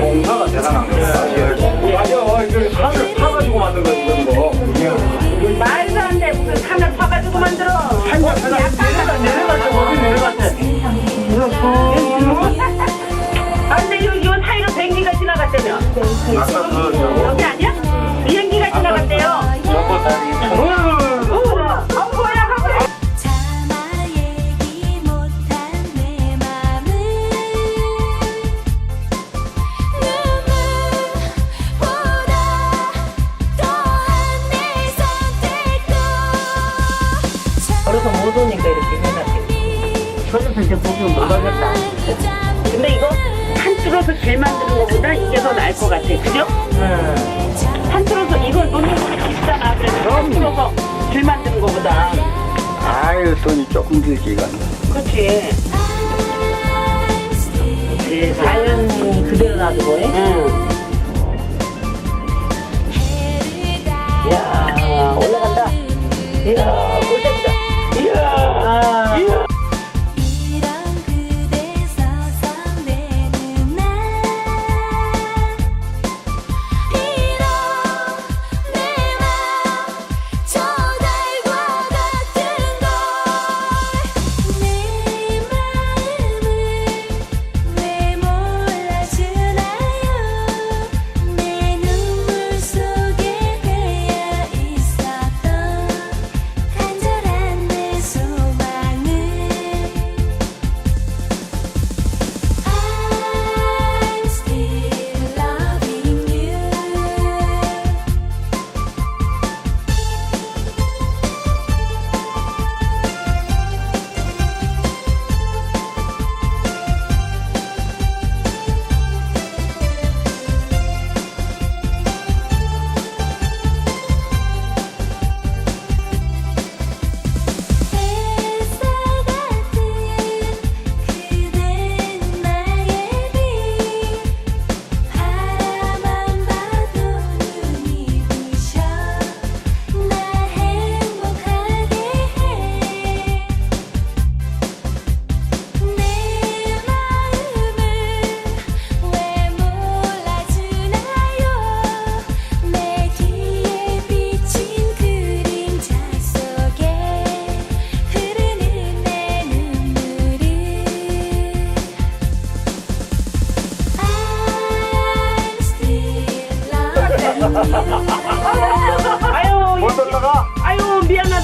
红色的铁砂掌对 같아. 그죠? 음. 산트로도 이걸 돈이 비싸나 그래서 그럼. 산트로가 질 만드는 거보다. 아유 돈이 조금 들지 이건. 그렇지. 자연 그대로 놔두고 해. 응. 이야 올라간다. 이야 골대다. 이야. 이야.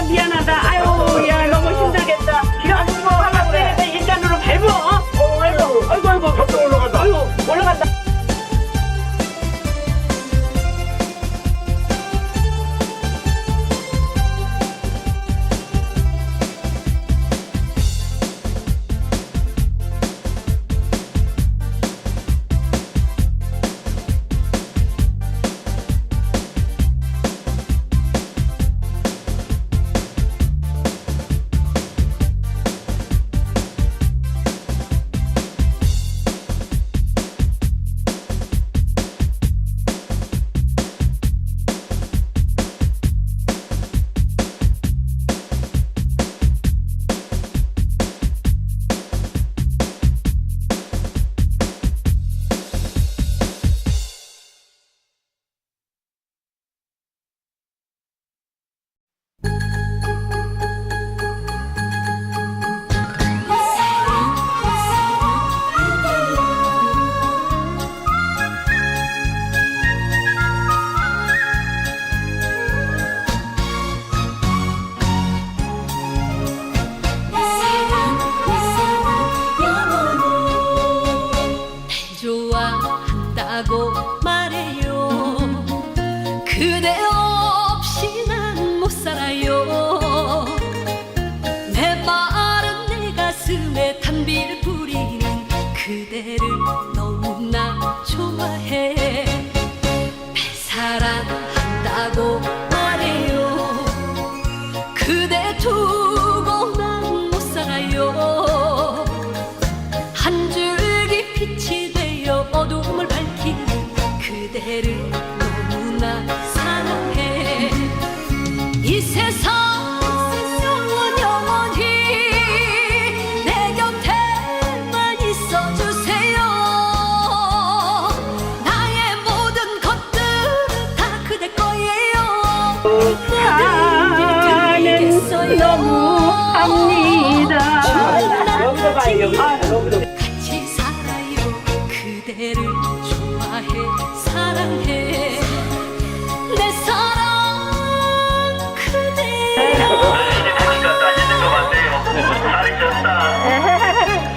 sabía nada. 그대를 좋아해 사랑해 내 사랑 그대 보니까 따시는 것 같네요. 살이 쪘다.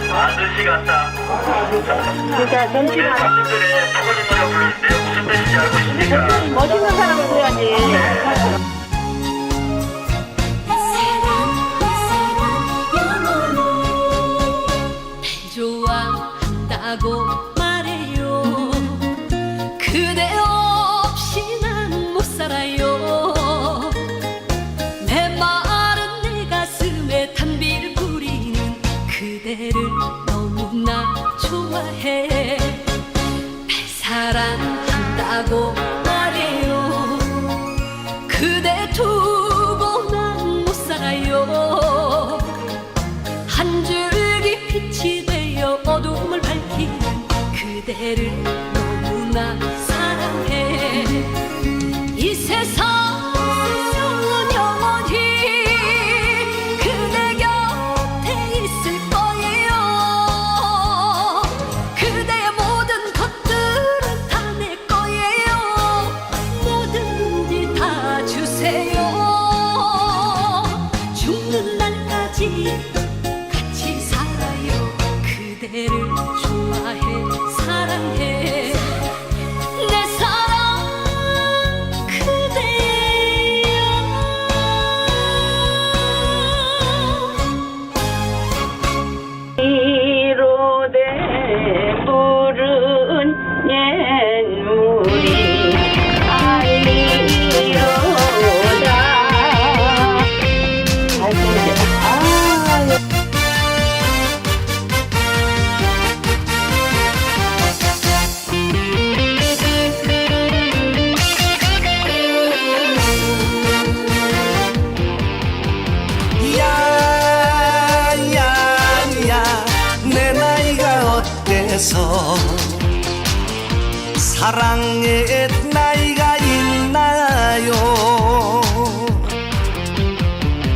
아저씨 같다. 진짜 정신아. 가수들의 부모님 노래 부르는데 무슨 뜻인지 알고 있습니까? 멋있는 사람을 해야지. 좋아한다고 옛물이 알리로다. 아이고, 아, 야야야 내 나이가 어때서 사랑의 나이가 있나요?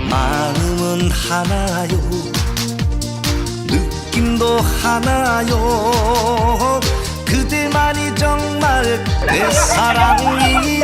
마음은 하나요? 느낌도 하나요? 그대만이 정말 내 사랑인데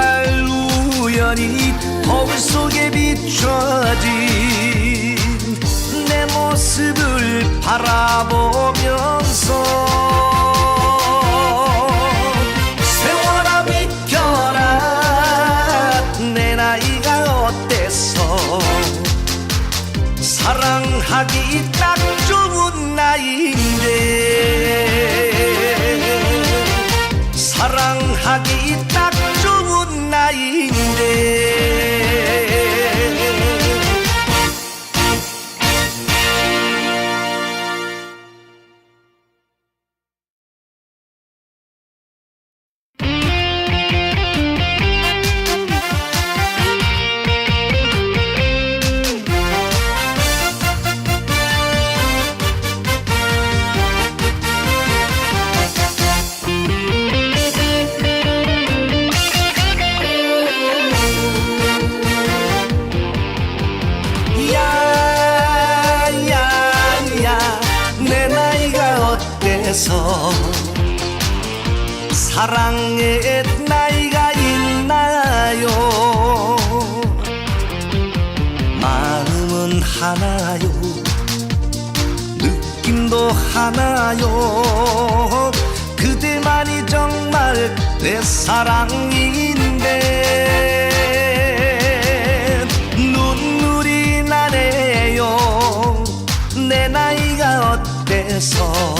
우연히 거울 속에 비춰진 내 모습을 바라보면서 세월아 비켜라. 내 나이가 어때서? 사랑하기 딱 좋은 나이인데. 사랑 사랑하기 알아요? 그대만이 정말 내 사랑인데 눈물이 나네요. 내 나이가 어때서?